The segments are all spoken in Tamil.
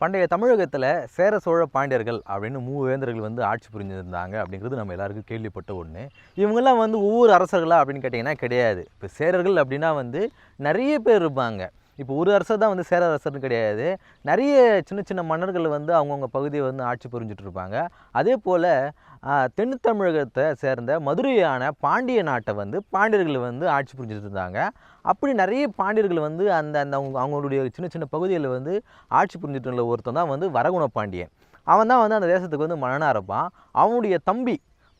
பண்டைய தமிழகத்தில் சேர சோழ பாண்டியர்கள் அப்படின்னு மூவேந்தர்கள் வந்து ஆட்சி புரிஞ்சிருந்தாங்க அப்படிங்கிறது நம்ம எல்லாருக்கும் கேள்விப்பட்ட ஒன்று இவங்கெல்லாம் வந்து ஒவ்வொரு அரசர்களா அப்படின்னு கேட்டிங்கன்னா கிடையாது. இப்போ சேரர்கள் அப்படின்னா வந்து நிறைய பேர் இருப்பாங்க. இப்போ ஒரு அரசர் தான் வந்து சேர அரசர்னு கிடையாது. நிறைய சின்ன சின்ன மன்னர்கள் வந்து அவங்கவுங்க பகுதியை வந்து ஆட்சி புரிஞ்சுட்டு இருப்பாங்க. அதே போல் தென் தமிழகத்தை சேர்ந்த மதுரையான பாண்டிய நாட்டை வந்து பாண்டியர்கள் வந்து ஆட்சி புரிஞ்சுட்டு இருந்தாங்க. அப்படி நிறைய பாண்டியர்கள் வந்து அந்த அந்த அவங்க அவங்களுடைய சின்ன சின்ன பகுதிகளில் வந்து ஆட்சி புரிஞ்சுட்டு இருந்த ஒருத்தன் தான் வந்து வரகுண பாண்டியன். அவன் தான் வந்து அந்த தேசத்துக்கு வந்து மன்னனாக இருப்பான். அவனுடைய தம்பி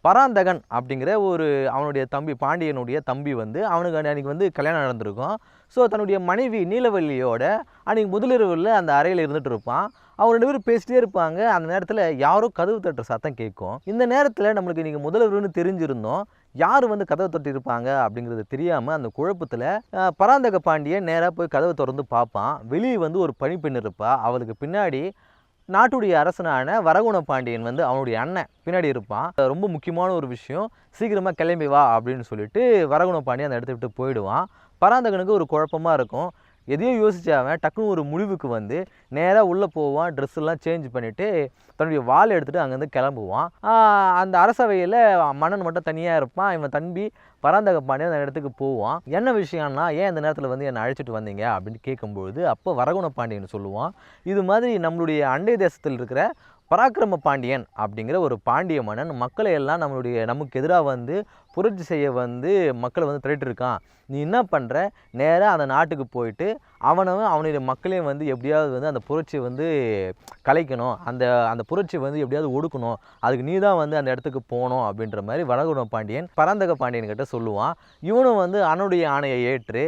பராந்தகன் அப்படிங்கிற ஒரு அவனுடைய தம்பி பாண்டியனுடைய தம்பி வந்து அவனுக்கு அன்றைக்கி வந்து கல்யாணம் நடந்திருக்கும். ஸோ தன்னுடைய மனைவி நீலவல்லியோட அன்றைக்கி முதலிரவில் அந்த அறையில் இருந்துட்டு இருப்பான். அவங்க ரெண்டு பேரும் பேசிட்டே இருப்பாங்க. அந்த நேரத்தில் யாரோ கதவு தட்டுற சத்தம் கேட்கும். இந்த நேரத்தில் நம்மளுக்கு இன்றைக்கி முதலிரவுன்னு தெரிஞ்சிருந்தோம். யார் வந்து கதவை தொட்டிருப்பாங்க அப்படிங்கிறது தெரியாமல் அந்த குழப்பத்தில் பராந்தக பாண்டியன் நேராக போய் கதவை திறந்து பார்ப்பான். வெளியே வந்து ஒரு பணிப்பெண் இருப்பாள் அவளுக்கு பின்னாடி நாட்டுடைய அரசனான வரகுண பாண்டியன் வந்து அவனுடைய அண்ணன். பின்னாடி இருப்பான். ரொம்ப முக்கியமான ஒரு விஷயம். சீக்கிரமாக கிளம்பி வா அப்படின்னு சொல்லிட்டு வரகுண பாண்டியன் அந்த இடத்த விட்டு போயிடுவான். பராந்தகனுக்கு ஒரு குழப்பமா இருக்கும். எதையோ யோசிச்சாவன் டக்குன்னு ஒரு முடிவுக்கு வந்து நேராக உள்ளே போவான் ட்ரெஸ் எல்லாம் சேஞ்ச் பண்ணிவிட்டு தன்னுடைய வாழை எடுத்துகிட்டு அங்கேருந்து கிளம்புவான். அந்த அரசவையில் மன்னன் மட்டும் தனியாக இருப்பான். இவன் தம்பி பராந்தக பாண்டியன் அந்த இடத்துக்கு போவான். என்ன விஷயம்னா ஏன் இந்த நேரத்தில் வந்து என்னை அழைச்சிட்டு வந்தீங்க? அப்படின்னு கேட்கும்பொழுது அப்போ வரகுண பாண்டியன் சொல்லுவான் இது மாதிரி நம்மளுடைய அண்டை தேசத்தில் இருக்கிற பராக்கிரம பாண்டியன் அப்படிங்கிற ஒரு பாண்டிய மன்னன் மக்களை எல்லாம் நம்மளுடைய நமக்கு எதிராக வந்து புரட்சி செய்ய வந்து மக்களை வந்து திரட்டிருக்கான் நீ என்ன பண்ணுற நேராக அந்த நாட்டுக்கு போயிட்டு அவனும் அவனுடைய மக்களையும் வந்து எப்படியாவது வந்து அந்த புரட்சியை வந்து கலைக்கணும். அந்த அந்த புரட்சியை வந்து எப்படியாவது ஒடுக்கணும். அதுக்கு நீ தான் வந்து அந்த இடத்துக்கு போகணும் அப்படின்ற மாதிரி வடகுண பாண்டியன் பராந்தக பாண்டியன் கிட்ட சொல்லுவான். இவனும் வந்து அனுடைய ஆணையை ஏற்று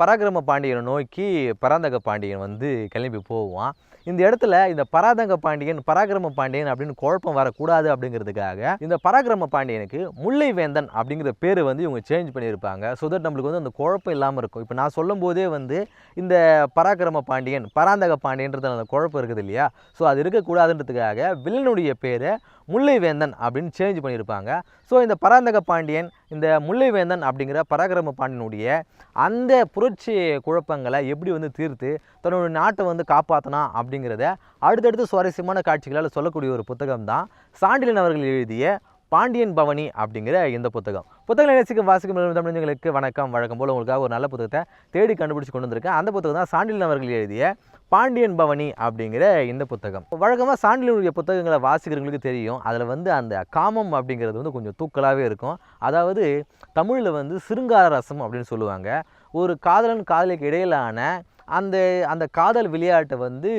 பராக்கிரம பாண்டியனை நோக்கி பராந்தக பாண்டியன் வந்து கிளம்பி போவான். இந்த இடத்துல இந்த பராதங்க பாண்டியன் பராக்கிரம பாண்டியன் அப்படின்னு குழப்பம் வரக்கூடாது அப்படிங்கிறதுக்காக இந்த பராக்கிரம பாண்டியனுக்கு முல்லை வேந்தன் அப்படிங்கிற பேர் வந்து இவங்க சேஞ்ச் பண்ணியிருப்பாங்க. ஸோ தட் நம்மளுக்கு வந்து அந்த குழப்பம் இல்லாமல் இருக்கும். இப்போ நான் சொல்லும் போதே வந்து இந்த பராக்கிரம பாண்டியன் பராந்தக பாண்டியன்றது அந்த குழப்பம் இருக்குது இல்லையா? ஸோ அது இருக்கக்கூடாதுன்றதுக்காக வில்லனுடைய பேரை முல்லைவேந்தன் அப்படின்னு சேஞ்ச் பண்ணியிருப்பாங்க. ஸோ இந்த பராந்தக பாண்டியன் இந்த முல்லைவேந்தன் அப்படிங்கிற பராக்கிரம பாண்டியனுடைய அந்த புரட்சி குழப்பங்களை எப்படி வந்து தீர்த்து தன்னோட நாட்டை வந்து காப்பாற்றினா அப்படிங்கிறத அடுத்தடுத்து சுவாரஸ்யமான காட்சிகளால் சொல்லக்கூடிய ஒரு புத்தகம் தான் சாண்டிலன் அவர்கள் எழுதிய பாண்டியன் பவனி அப்படிங்கிற இந்த புத்தகம். புத்தகம் நேசிக்கும் வாசிக்கும் விரும்பும் தமிழர்களுக்கு வணக்கம் வழக்கம் போல் உங்களுக்காக ஒரு நல்ல புத்தகத்தை தேடி கண்டுபிடிச்சு கொண்டு வந்திருக்கேன். அந்த புத்தகம் தான் சாண்டில் அவர்கள் எழுதிய பாண்டியன் பவனி அப்படிங்கிற இந்த புத்தகம். வழக்கமாக சாண்டிலுடைய புத்தகங்களை வாசிக்கிறவங்களுக்கு தெரியும். அதில் வந்து அந்த காமம் அப்படிங்கிறது வந்து கொஞ்சம் தூக்கலாகவே இருக்கும். அதாவது தமிழில் வந்து சிருங்கார ரசம் அப்படின்னு சொல்லுவாங்க. ஒரு காதலன் காதலிக்கு இடையிலான அந்த அந்த காதல் விளையாட்டை வந்து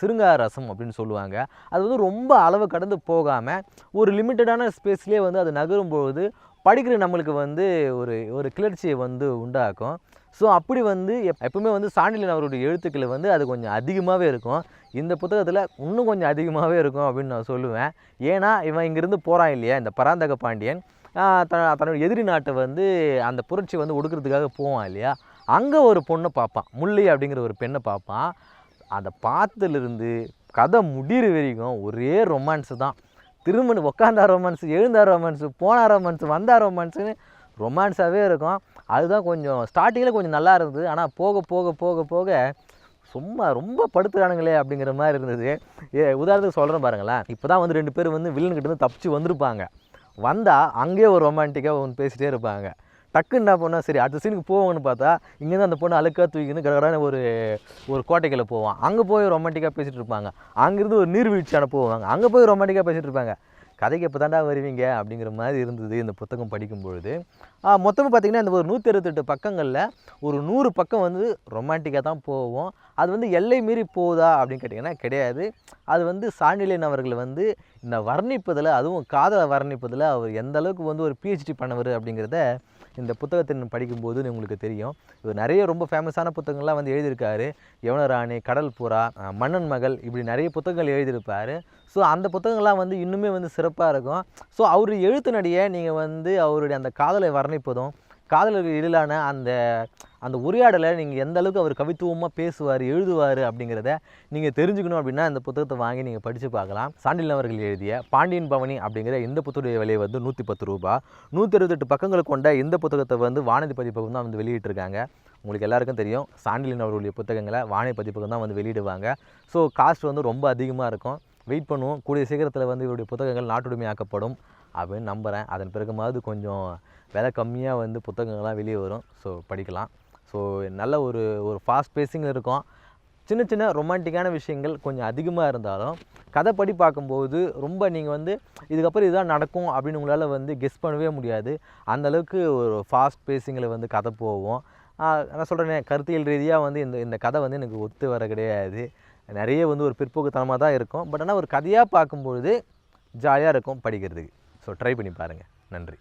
சிருங்கார ரசம் அப்படின்னு சொல்லுவாங்க. அது வந்து ரொம்ப அளவு கடந்து போகாமல் ஒரு லிமிட்டடான ஸ்பேஸ்லேயே வந்து அது நகரும்பொழுது படிக்கிற நம்மளுக்கு வந்து ஒரு ஒரு கிளர்ச்சியை வந்து உண்டாக்கும். ஸோ அப்படி வந்து எப் எப்பவுமே வந்து சாண்டிலியன் அவருடைய எழுத்துக்களை வந்து அது கொஞ்சம் அதிகமாகவே இருக்கும். இந்த புத்தகத்தில் இன்னும் கொஞ்சம் அதிகமாகவே இருக்கும் அப்படின்னு நான் சொல்லுவேன். ஏன்னா இவன் இங்கேருந்து போகிறான் இல்லையா இந்த பராந்தக பாண்டியன். தன் தன்னுடைய எதிரி நாட்டை வந்து அந்த புரட்சி வந்து ஒடுக்கிறதுக்காக போவான் இல்லையா. அங்கே ஒரு பொண்ணை பார்ப்பான் முல்லை அப்படிங்கிற ஒரு பெண்ணை பார்ப்பான் அதை பார்த்ததுலேருந்து கதை முடிகிற வரைக்கும் ஒரே ரொமான்ஸு தான். திருமணம் உக்காந்தா ரொமான்ஸு எழுந்தா ரொமான்ஸு போனா ரொமான்ஸ் வந்தா ரொமான்ஸுன்னு ரொமான்ஸாகவே இருக்கும். அதுதான் கொஞ்சம் ஸ்டார்டிங்கில் கொஞ்சம் நல்லா இருந்தது. ஆனால் போக போக போக போக சும்மா ரொம்ப படுத்துறானுங்களே அப்படிங்கிற மாதிரி இருந்தது. ஏ உதாரணத்துக்கு சொல்கிறேன் பாருங்களேன். இப்போ தான் வந்து ரெண்டு பேர் வந்து வில்லன்கிட்ட இருந்து தப்பிச்சு வந்திருப்பாங்க. வந்தால் அங்கேயே ஒரு ரொமான்டிக்காக ஒன்று பேசிகிட்டே இருப்பாங்க. டக்குன்னு என்ன பண்ணால் சரி அடுத்த சீனுக்கு போவோம்னு பார்த்தா இங்கேருந்து அந்த பொண்ணு அழுக்காக தூக்கின்னு கடகடான ஒரு ஒரு கோட்டைக்குள்ளே போவான். அங்கே போய் ரொமான்டிக்காக பேசிகிட்டு இருப்பாங்க. அங்கேருந்து ஒரு நீர்வீழ்ச்சி போவாங்க அங்கே போய் ரொமான்டிக்காக பேசிகிட்டு இருப்பாங்க. கதைக்கு எப்போ தாண்டா வருவீங்க? அப்படிங்கிற மாதிரி இருந்தது இந்த புத்தகம் படிக்கும்பொழுது மொத்தமாக பார்த்திங்கன்னா இந்த ஒரு நூற்றி அறுபத்தெட்டு பக்கங்களில் ஒரு நூறு பக்கம் வந்து ரொமான்டிக்காக தான் போவோம். அது வந்து எல்லை மீறி போகுதா அப்படின்னு கேட்டிங்கன்னா கிடையாது. அது வந்து சாண்டிலியன் அவர்கள் வந்து இந்த வர்ணிப்பதில் அதுவும் காதலை வர்ணிப்பதில் அவர் எந்த அளவுக்கு வந்து ஒரு பிஹெச்டி பண்ணவர் அப்படிங்கிறத இந்த புத்தகத்தின் படிக்கும்போது உங்களுக்கு தெரியும். இவர் நிறைய ரொம்ப ஃபேமஸான புத்தகங்கள்லாம் வந்து எழுதியிருக்காரு. யவனராணி கடல் புறா மன்னன் மகள் இப்படி நிறைய புத்தகங்கள் எழுதியிருப்பார். ஸோ அந்த புத்தகங்கள்லாம் வந்து இன்னுமே வந்து சிறப்பாக இருக்கும். ஸோ அவர் எழுத்துனடியே நீங்கள் வந்து அவருடைய அந்த காதலை வர்ணிப்பதும் காதலர்கள் இடையிலான அந்த அந்த உரையாடலை நீங்கள் எந்த அளவுக்கு அவர் கவித்துவமாக பேசுவார் எழுதுவார் அப்படிங்கிறத நீங்கள் தெரிஞ்சுக்கணும் அப்படின்னா இந்த புத்தகத்தை வாங்கி நீங்கள் படித்து பார்க்கலாம். சாண்டில் அவர்கள் எழுதிய பாண்டியன் பவனி அப்படிங்கிற இந்த புத்தகத்துடைய விலை வந்து நூற்றி பத்து ரூபா. நூற்றி அறுபத்தெட்டு பக்கங்கள் கொண்ட இந்த புத்தகத்தை வந்து வானதி பதிப்பகம் தான் வந்து வெளியிட்டிருக்காங்க. உங்களுக்கு எல்லாருக்கும் தெரியும் சாண்டிலின் அவர்களுடைய புத்தகங்களை வானதி பதிப்பகம் தான் வந்து வெளியிடுவாங்க. ஸோ காஸ்ட் வந்து ரொம்ப அதிகமாக இருக்கும். வெயிட் பண்ணுவோம். கூடிய சீக்கிரத்தில் வந்து இவருடைய புத்தகங்கள் நாட்டுடைமையாக்கப்படும் அப்படின்னு நம்புகிறேன் அதன் பிறகுமாவது கொஞ்சம் விலை கம்மியாக வந்து புத்தகங்கள்லாம் வெளியே வரும். ஸோ படிக்கலாம். ஸோ நல்ல ஒரு ஒரு ஃபாஸ்ட் பேசிங் இருக்கும். சின்ன சின்ன ரொமான்டிக்கான விஷயங்கள் கொஞ்சம் அதிகமாக இருந்தாலும் கதைப்படி பார்க்கும்போது ரொம்ப நீங்கள் வந்து இதுக்கப்புறம் இதுதான் நடக்கும் அப்படின்னு உங்களால் வந்து கெஸ் பண்ணவே முடியாது. அந்தளவுக்கு ஒரு ஃபாஸ்ட் பேசிங்கில் வந்து கதை போகும். நான் சொல்கிறேன் கருத்தியல் ரீதியாக வந்து இந்த இந்த கதை வந்து எனக்கு ஒத்து வர கிடையாது. நிறைய வந்து ஒரு பிற்போக்குத்தனமாக தான் இருக்கும். பட் ஆனால் ஒரு கதையாக பார்க்கும்பொழுது ஜாலியாக இருக்கும் படிக்கிறதுக்கு. ஸோ ட்ரை பண்ணி பாருங்கள் நன்றி.